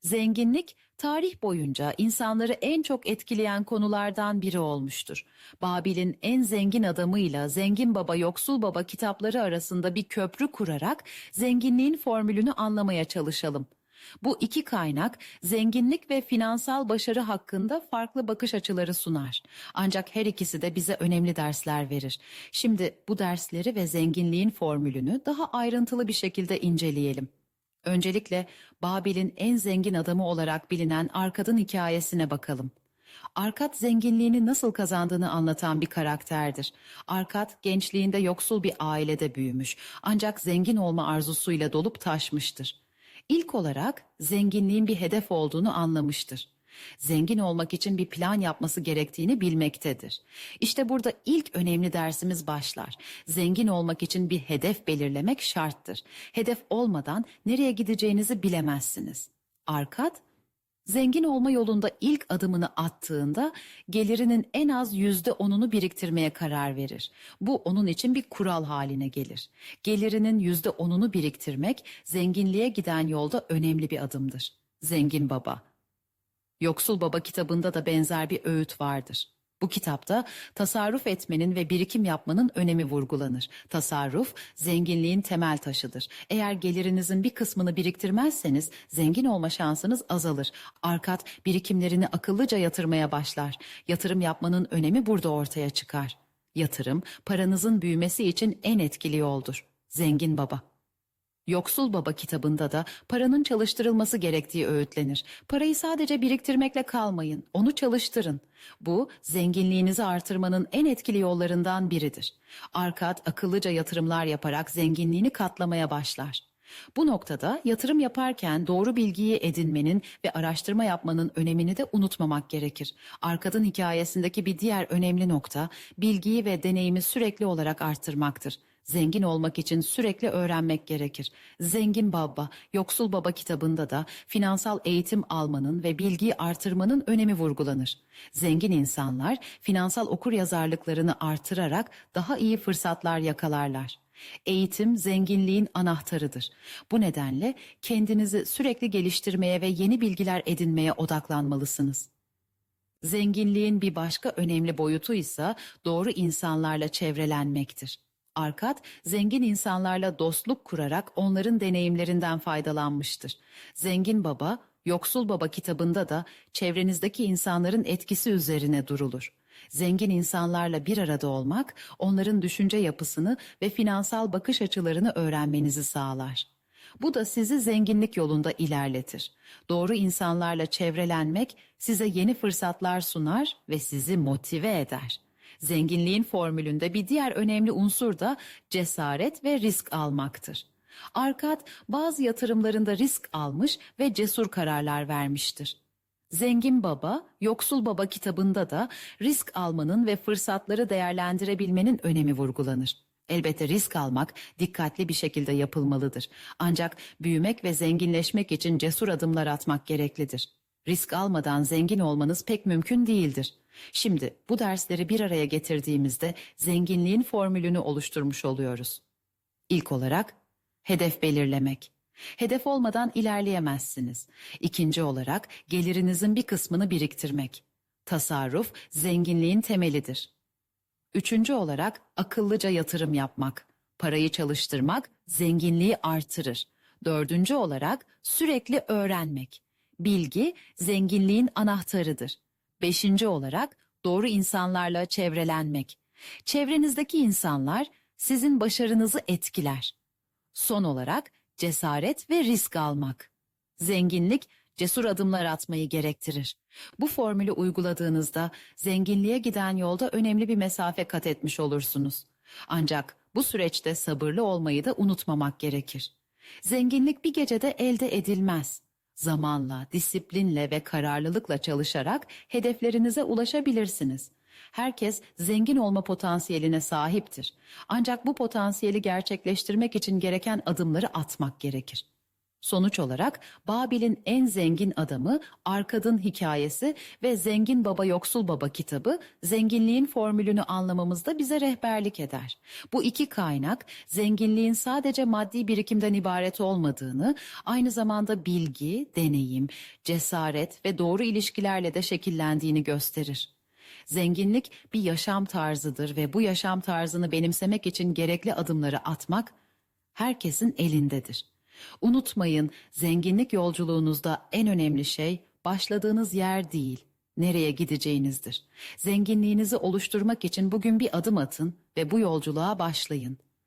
Zenginlik tarih boyunca insanları en çok etkileyen konulardan biri olmuştur. Babil'in en zengin adamıyla Zengin Baba Yoksul Baba kitapları arasında bir köprü kurarak zenginliğin formülünü anlamaya çalışalım. Bu iki kaynak zenginlik ve finansal başarı hakkında farklı bakış açıları sunar. Ancak her ikisi de bize önemli dersler verir. Şimdi bu dersleri ve zenginliğin formülünü daha ayrıntılı bir şekilde inceleyelim. Öncelikle Babil'in en zengin adamı olarak bilinen Arkad'ın hikayesine bakalım. Arkad zenginliğini nasıl kazandığını anlatan bir karakterdir. Arkad gençliğinde yoksul bir ailede büyümüş ancak zengin olma arzusuyla dolup taşmıştır. İlk olarak zenginliğin bir hedef olduğunu anlamıştır. Zengin olmak için bir plan yapması gerektiğini bilmektedir. İşte burada ilk önemli dersimiz başlar. Zengin olmak için bir hedef belirlemek şarttır. Hedef olmadan nereye gideceğinizi bilemezsiniz. Arkad Zengin olma yolunda ilk adımını attığında gelirinin en az yüzde onunu biriktirmeye karar verir. Bu onun için bir kural haline gelir. Gelirinin yüzde onunu biriktirmek zenginliğe giden yolda önemli bir adımdır. Zengin Baba Yoksul Baba kitabında da benzer bir öğüt vardır. Bu kitapta tasarruf etmenin ve birikim yapmanın önemi vurgulanır. Tasarruf zenginliğin temel taşıdır. Eğer gelirinizin bir kısmını biriktirmezseniz zengin olma şansınız azalır. Arkat birikimlerini akıllıca yatırmaya başlar. Yatırım yapmanın önemi burada ortaya çıkar. Yatırım paranızın büyümesi için en etkili yoldur. Zengin Baba Yoksul Baba kitabında da paranın çalıştırılması gerektiği öğütlenir. Parayı sadece biriktirmekle kalmayın, onu çalıştırın. Bu zenginliğinizi artırmanın en etkili yollarından biridir. Arkat akıllıca yatırımlar yaparak zenginliğini katlamaya başlar. Bu noktada yatırım yaparken doğru bilgiyi edinmenin ve araştırma yapmanın önemini de unutmamak gerekir. Arkadın hikayesindeki bir diğer önemli nokta bilgiyi ve deneyimi sürekli olarak arttırmaktır. Zengin olmak için sürekli öğrenmek gerekir. Zengin Baba, Yoksul Baba kitabında da finansal eğitim almanın ve bilgiyi artırmanın önemi vurgulanır. Zengin insanlar finansal okuryazarlıklarını artırarak daha iyi fırsatlar yakalarlar. Eğitim zenginliğin anahtarıdır. Bu nedenle kendinizi sürekli geliştirmeye ve yeni bilgiler edinmeye odaklanmalısınız. Zenginliğin bir başka önemli boyutu ise doğru insanlarla çevrelenmektir. Arkat, zengin insanlarla dostluk kurarak onların deneyimlerinden faydalanmıştır. Zengin Baba, Yoksul Baba kitabında da çevrenizdeki insanların etkisi üzerine durulur. Zengin insanlarla bir arada olmak, onların düşünce yapısını ve finansal bakış açılarını öğrenmenizi sağlar. Bu da sizi zenginlik yolunda ilerletir. Doğru insanlarla çevrelenmek size yeni fırsatlar sunar ve sizi motive eder. Zenginliğin formülünde bir diğer önemli unsur da cesaret ve risk almaktır. Arkat bazı yatırımlarında risk almış ve cesur kararlar vermiştir. Zengin Baba, Yoksul Baba kitabında da risk almanın ve fırsatları değerlendirebilmenin önemi vurgulanır. Elbette risk almak dikkatli bir şekilde yapılmalıdır. Ancak büyümek ve zenginleşmek için cesur adımlar atmak gereklidir. Risk almadan zengin olmanız pek mümkün değildir. Şimdi bu dersleri bir araya getirdiğimizde zenginliğin formülünü oluşturmuş oluyoruz. İlk olarak hedef belirlemek. Hedef olmadan ilerleyemezsiniz. İkinci olarak gelirinizin bir kısmını biriktirmek. Tasarruf zenginliğin temelidir. Üçüncü olarak akıllıca yatırım yapmak. Parayı çalıştırmak zenginliği artırır. Dördüncü olarak sürekli öğrenmek. Bilgi zenginliğin anahtarıdır. Beşinci olarak doğru insanlarla çevrelenmek. Çevrenizdeki insanlar sizin başarınızı etkiler. Son olarak cesaret ve risk almak. Zenginlik cesur adımlar atmayı gerektirir. Bu formülü uyguladığınızda zenginliğe giden yolda önemli bir mesafe kat etmiş olursunuz. Ancak bu süreçte sabırlı olmayı da unutmamak gerekir. Zenginlik bir gecede elde edilmez. Zamanla, disiplinle ve kararlılıkla çalışarak hedeflerinize ulaşabilirsiniz. Herkes zengin olma potansiyeline sahiptir. Ancak bu potansiyeli gerçekleştirmek için gereken adımları atmak gerekir. Sonuç olarak Babil'in en zengin adamı, Arkad'ın hikayesi ve Zengin Baba Yoksul Baba kitabı zenginliğin formülünü anlamamızda bize rehberlik eder. Bu iki kaynak zenginliğin sadece maddi birikimden ibaret olmadığını, aynı zamanda bilgi, deneyim, cesaret ve doğru ilişkilerle de şekillendiğini gösterir. Zenginlik bir yaşam tarzıdır ve bu yaşam tarzını benimsemek için gerekli adımları atmak herkesin elindedir. Unutmayın, zenginlik yolculuğunuzda en önemli şey başladığınız yer değil, nereye gideceğinizdir. Zenginliğinizi oluşturmak için bugün bir adım atın ve bu yolculuğa başlayın.